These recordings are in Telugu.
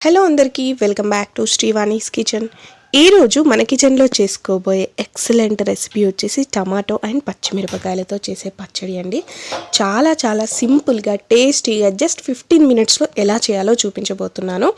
హలో అందరికీ welcome back to Srivani's kitchen ఈరోజు మన కిచెన్లో చేసుకోబోయే ఎక్సలెంట్ రెసిపీ వచ్చేసి టమాటో అండ్ పచ్చిమిరపకాయలతో చేసే పచ్చడి అండి. చాలా చాలా సింపుల్గా టేస్టీగా జస్ట్ ఫిఫ్టీన్ మినిట్స్లో ఎలా చేయాలో చూపించబోతున్నాను.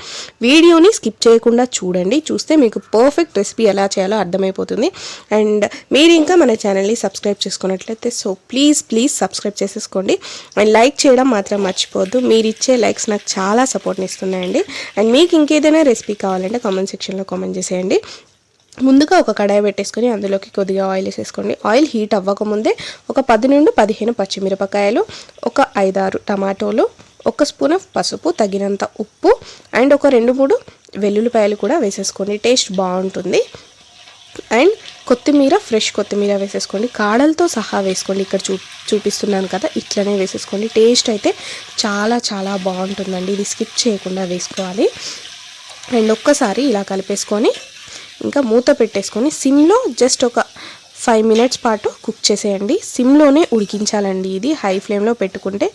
వీడియోని స్కిప్ చేయకుండా చూడండి. చూస్తే మీకు పర్ఫెక్ట్ రెసిపీ ఎలా చేయాలో అర్థమైపోతుంది. అండ్ మీరు ఇంకా మన ఛానల్ని సబ్స్క్రైబ్ చేసుకున్నట్లయితే సో ప్లీజ్ ప్లీజ్ సబ్స్క్రైబ్ చేసేసుకోండి. అండ్ లైక్ చేయడం మాత్రం మర్చిపోవద్దు. మీరు ఇచ్చే లైక్స్ నాకు చాలా సపోర్ట్ని ఇస్తున్నాయండి. అండ్ మీకు ఇంకేదైనా రెసిపీ కావాలంటే కామెంట్ సెక్షన్లో కామెంట్ చేసేయండి. ముందుగా ఒక కడాయి పెట్టేసుకొని అందులోకి కొద్దిగా ఆయిల్ వేసేసుకోండి. ఆయిల్ హీట్ అవ్వకముందే ఒక పది నుండి పదిహేను పచ్చిమిరపకాయలు ఒక ఐదారు టమాటోలు ఒక స్పూన్ ఆఫ్ పసుపు తగినంత ఉప్పు అండ్ ఒక రెండు మూడు వెల్లుల్లిపాయలు కూడా వేసేసుకోండి. టేస్ట్ బాగుంటుంది. అండ్ కొత్తిమీర ఫ్రెష్ కొత్తిమీర వేసేసుకోండి. కాడలతో సహా వేసుకోండి. ఇక్కడ చూ చూపిస్తున్నాను కదా ఇట్లనే వేసేసుకోండి. టేస్ట్ అయితే చాలా చాలా బాగుంటుందండి. ఇది స్కిప్ చేయకుండా వేసుకోవాలి. అండ్ ఒక్కసారి ఇలా కలిపేసుకొని ఇంకా మూత పెట్టేసుకొని సిమ్లో జస్ట్ ఒక ఫైవ్ మినిట్స్ పాటు కుక్ చేసేయండి. సిమ్లోనే ఉడికించాలండి ఇది. హై ఫ్లేమ్లో పెట్టుకుంటే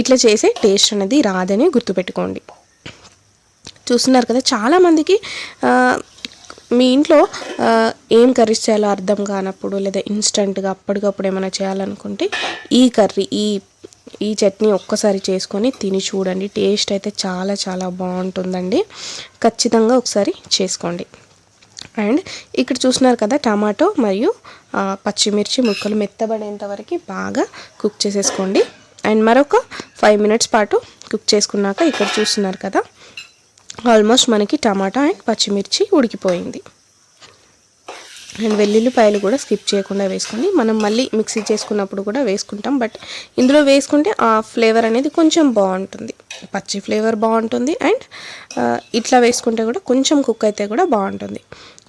ఇట్లా చేసే టేస్ట్ అనేది రాదని గుర్తుపెట్టుకోండి. చూస్తున్నారు కదా చాలామందికి మీ ఇంట్లో ఏం కర్రీస్ చేయాలో అర్థం కానప్పుడు లేదా ఇన్స్టంట్గా అప్పటికప్పుడు ఏమైనా చేయాలనుకుంటే ఈ కర్రీ ఈ ఈ చట్నీ ఒక్కసారి చేసుకొని తిని చూడండి. టేస్ట్ అయితే చాలా చాలా బాగుంటుందండి. ఖచ్చితంగా ఒకసారి చేసుకోండి. అండ్ ఇక్కడ చూస్తున్నారు కదా టమాటో మరియు పచ్చిమిర్చి ముక్కలు మెత్తబడేంత వరకు బాగా కుక్ చేసేసుకోండి. అండ్ మరొక ఫైవ్ మినిట్స్ పాటు కుక్ చేసుకున్నాక ఇక్కడ చూస్తున్నారు కదా ఆల్మోస్ట్ మనకి టమాటా అండ్ పచ్చిమిర్చి ఉడికిపోయింది. అండ్ వెల్లుల్లిపాయలు కూడా స్కిప్ చేయకుండా వేసుకోండి. మనం మళ్ళీ మిక్సీ చేసుకున్నప్పుడు కూడా వేసుకుంటాం. బట్ ఇందులో వేసుకుంటే ఆ ఫ్లేవర్ అనేది కొంచెం బాగుంటుంది. పచ్చి ఫ్లేవర్ బాగుంటుంది అండ్ ఇట్లా వేసుకుంటే కూడా కొంచెం కుక్ అయితే కూడా బాగుంటుంది.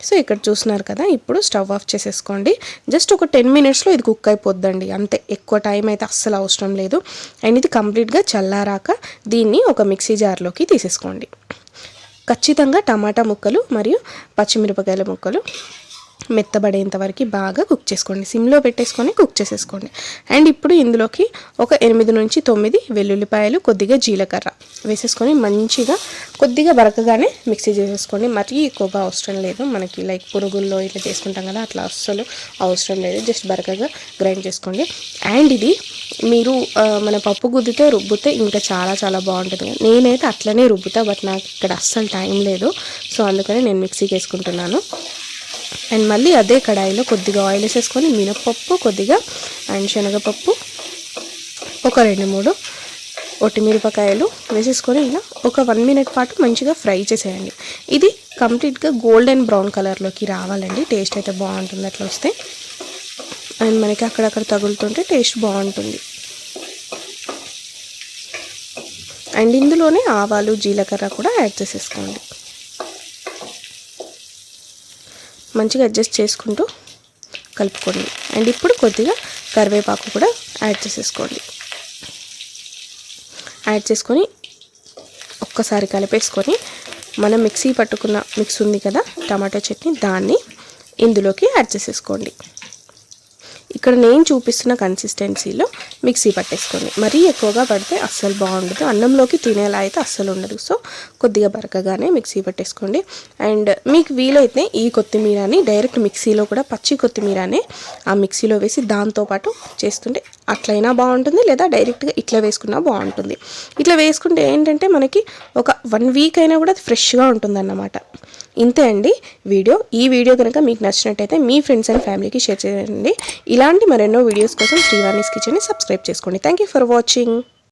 సో ఇక్కడ చూస్తున్నారు కదా ఇప్పుడు స్టవ్ ఆఫ్ చేసేసుకోండి. జస్ట్ ఒక టెన్ మినిట్స్లో ఇది కుక్ అయిపోద్దండి. అంతే ఎక్కువ టైం అయితే అస్సలు అవసరం లేదు. అండ్ ఇది కంప్లీట్గా చల్లారాక దీన్ని ఒక మిక్సీ జార్లోకి తీసేసుకోండి. ఖచ్చితంగా టమాటా ముక్కలు మరియు పచ్చిమిరపకాయల ముక్కలు మెత్తబడేంత వరకు బాగా కుక్ చేసుకోండి. సిమ్లో పెట్టేసుకొని కుక్ చేసేసుకోండి. అండ్ ఇప్పుడు ఇందులోకి ఒక ఎనిమిది నుంచి తొమ్మిది వెల్లుల్లిపాయలు కొద్దిగా జీలకర్ర వేసేసుకొని మంచిగా కొద్దిగా బరకగానే మిక్సీ చేసేసుకోండి. మరీ ఎక్కువగా అవసరం లేదు మనకి. లైక్ పురుగుల్లో ఇట్లా చేసుకుంటాం కదా అట్లా అస్సలు అవసరం లేదు. జస్ట్ బరకగా గ్రైండ్ చేసుకోండి. అండ్ ఇది మీరు మన పప్పు గుద్దితే రుబ్బితే ఇంకా చాలా చాలా బాగుంటుంది నేనైతే అట్లనే రుబ్బుతా బట్ నాకు ఇక్కడ అస్సలు టైం లేదు. సో అందుకని నేను మిక్సీకి వేసుకుంటున్నాను. అండ్ మళ్ళీ అదే కడాయిలో కొద్దిగా ఆయిల్ వేసేసుకొని మినపప్పు కొద్దిగా అండ్ శనగపప్పు ఒక రెండు మూడు ఒట్టిమిరపకాయలు వేసేసుకొని ఇలా ఒక వన్ మినిట్ పాటు మంచిగా ఫ్రై చేసేయండి. ఇది కంప్లీట్గా గోల్డెన్ బ్రౌన్ కలర్లోకి రావాలండి. టేస్ట్ అయితే బాగుంటుంది అట్లా వస్తే. అండ్ మనకి అక్కడక్కడ తగులుతుంటే టేస్ట్ బాగుంటుంది. అండ్ ఇందులోనే ఆవాలు జీలకర్ర కూడా యాడ్ చేసేసుకోండి. మంచిగా అడ్జస్ట్ చేసుకుంటూ కలుపుకోండి. అండ్ ఇప్పుడు కొద్దిగా కరివేపాకు కూడా యాడ్ చేసేసుకోండి. యాడ్ చేసుకొని ఒక్కసారి కలిపేసుకొని మనం మిక్సీ పట్టుకున్న మిక్స్ ఉంది కదా టమాటో చట్నీ దాన్ని ఇందులోకి యాడ్ చేసేసుకోండి. ఇక్కడ నేను చూపిస్తున్న కన్సిస్టెన్సీలో మిక్సీ పట్టేసుకోండి మరీ ఎక్కువగా పడితే అస్సలు బాగుండదు. అన్నంలోకి తినేలా అయితే అస్సలు ఉండదు. సో కొద్దిగా బరకగానే మిక్సీ పట్టేసుకోండి. అండ్ మీకు వీలైతే ఈ కొత్తిమీరని డైరెక్ట్ మిక్సీలో కూడా పచ్చి కొత్తిమీరనే ఆ మిక్సీలో వేసి దాంతోపాటు చేస్తుంటే అట్లయినా బాగుంటుంది లేదా డైరెక్ట్గా ఇట్లా వేసుకున్నా బాగుంటుంది. ఇట్లా వేసుకుంటే ఏంటంటే మనకి ఒక వన్ వీక్ అయినా కూడా ఫ్రెష్గా ఉంటుంది అన్నమాట ఇంతే అండి. వీడియో ఈ వీడియో కనుక మీకు నచ్చినట్టయితే మీ ఫ్రెండ్స్ అండ్ ఫ్యామిలీకి షేర్ చేయండి. ఇలాంటి మరెన్నో వీడియోస్ కోసం శ్రీవాణిస్ కిచెన్ని సబ్స్క్రైబ్ చేసుకోండి. Thank you for watching